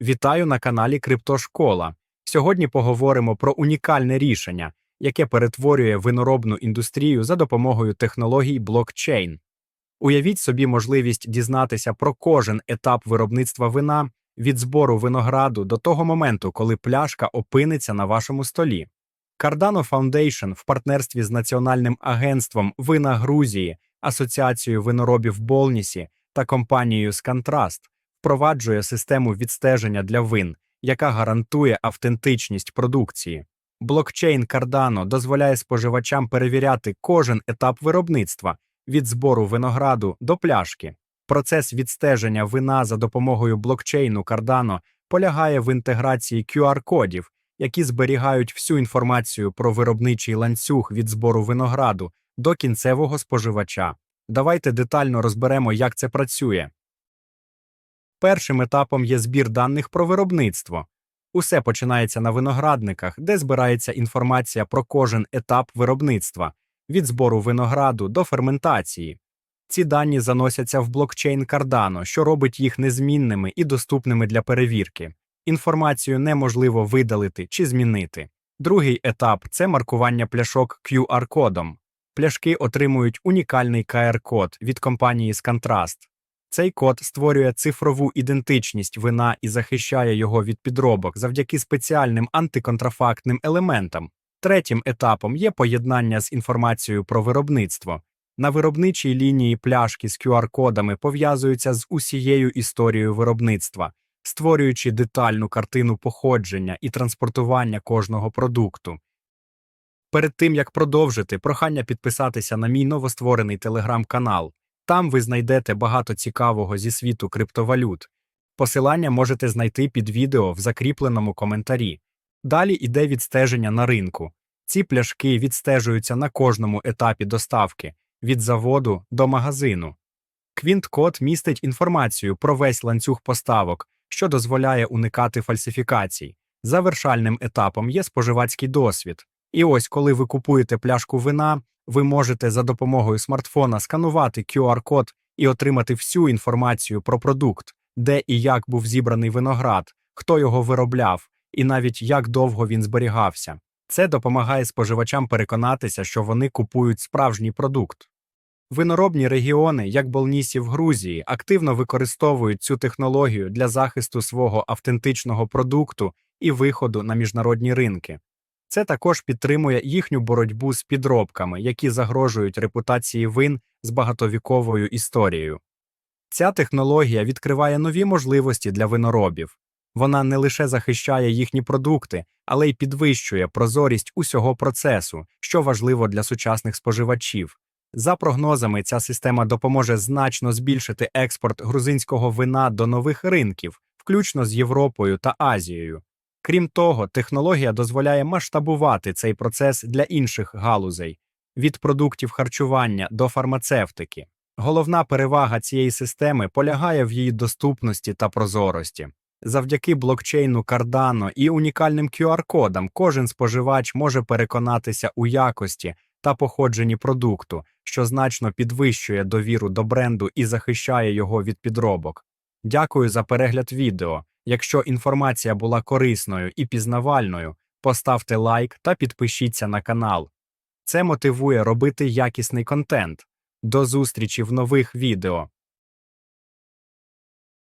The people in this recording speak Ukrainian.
Вітаю на каналі Криптошкола. Сьогодні поговоримо про унікальне рішення, яке перетворює виноробну індустрію за допомогою технологій блокчейн. Уявіть собі можливість дізнатися про кожен етап виробництва вина від збору винограду до того моменту, коли пляшка опиниться на вашому столі. Cardano Foundation в партнерстві з Національним агентством вина Грузії, Асоціацією виноробів Болнісі та компанією Скантраст впроваджує систему відстеження для вин, яка гарантує автентичність продукції. Блокчейн Cardano дозволяє споживачам перевіряти кожен етап виробництва від збору винограду до пляшки. Процес відстеження вина за допомогою блокчейну Cardano полягає в інтеграції QR-кодів, які зберігають всю інформацію про виробничий ланцюг від збору винограду до кінцевого споживача. Давайте детально розберемо, як це працює. Першим етапом є збір даних про виробництво. Усе починається на виноградниках, де збирається інформація про кожен етап виробництва від збору винограду до ферментації. Ці дані заносяться в блокчейн Cardano, що робить їх незмінними і доступними для перевірки. Інформацію неможливо видалити чи змінити. Другий етап це маркування пляшок QR-кодом. Пляшки отримують унікальний QR-код від компанії Scantrast. Цей код створює цифрову ідентичність вина і захищає його від підробок завдяки спеціальним антиконтрафактним елементам. Третім етапом є поєднання з інформацією про виробництво. На виробничій лінії пляшки з QR-кодами пов'язуються з усією історією виробництва, створюючи детальну картину походження і транспортування кожного продукту. Перед тим як продовжити, прохання підписатися на мій новостворений телеграм-канал. Там ви знайдете багато цікавого зі світу криптовалют. Посилання можете знайти під відео в закріпленому коментарі. Далі йде відстеження на ринку. Ці пляшки відстежуються на кожному етапі доставки від заводу до магазину. Квінт-код містить інформацію про весь ланцюг поставок, що дозволяє уникати фальсифікацій. Завершальним етапом є споживацький досвід. І ось, коли ви купуєте пляшку вина, ви можете за допомогою смартфона сканувати QR-код і отримати всю інформацію про продукт, де і як був зібраний виноград, хто його виробляв, і навіть як довго він зберігався. Це допомагає споживачам переконатися, що вони купують справжній продукт. Виноробні регіони, як Болнісі в Грузії, активно використовують цю технологію для захисту свого автентичного продукту і виходу на міжнародні ринки. Це також підтримує їхню боротьбу з підробками, які загрожують репутації вин з багатовіковою історією. Ця технологія відкриває нові можливості для виноробів. Вона не лише захищає їхні продукти, але й підвищує прозорість усього процесу, що важливо для сучасних споживачів. За прогнозами, ця система допоможе значно збільшити експорт грузинського вина до нових ринків, включно з Європою та Азією. Крім того, технологія дозволяє масштабувати цей процес для інших галузей від продуктів харчування до фармацевтики. Головна перевага цієї системи полягає в її доступності та прозорості. Завдяки блокчейну Cardano і унікальним QR-кодам кожен споживач може переконатися у якості та походженні продукту, що значно підвищує довіру до бренду і захищає його від підробок. Дякую за перегляд відео. Якщо інформація була корисною і пізнавальною, поставте лайк та підпишіться на канал. Це мотивує робити якісний контент. До зустрічі в нових відео.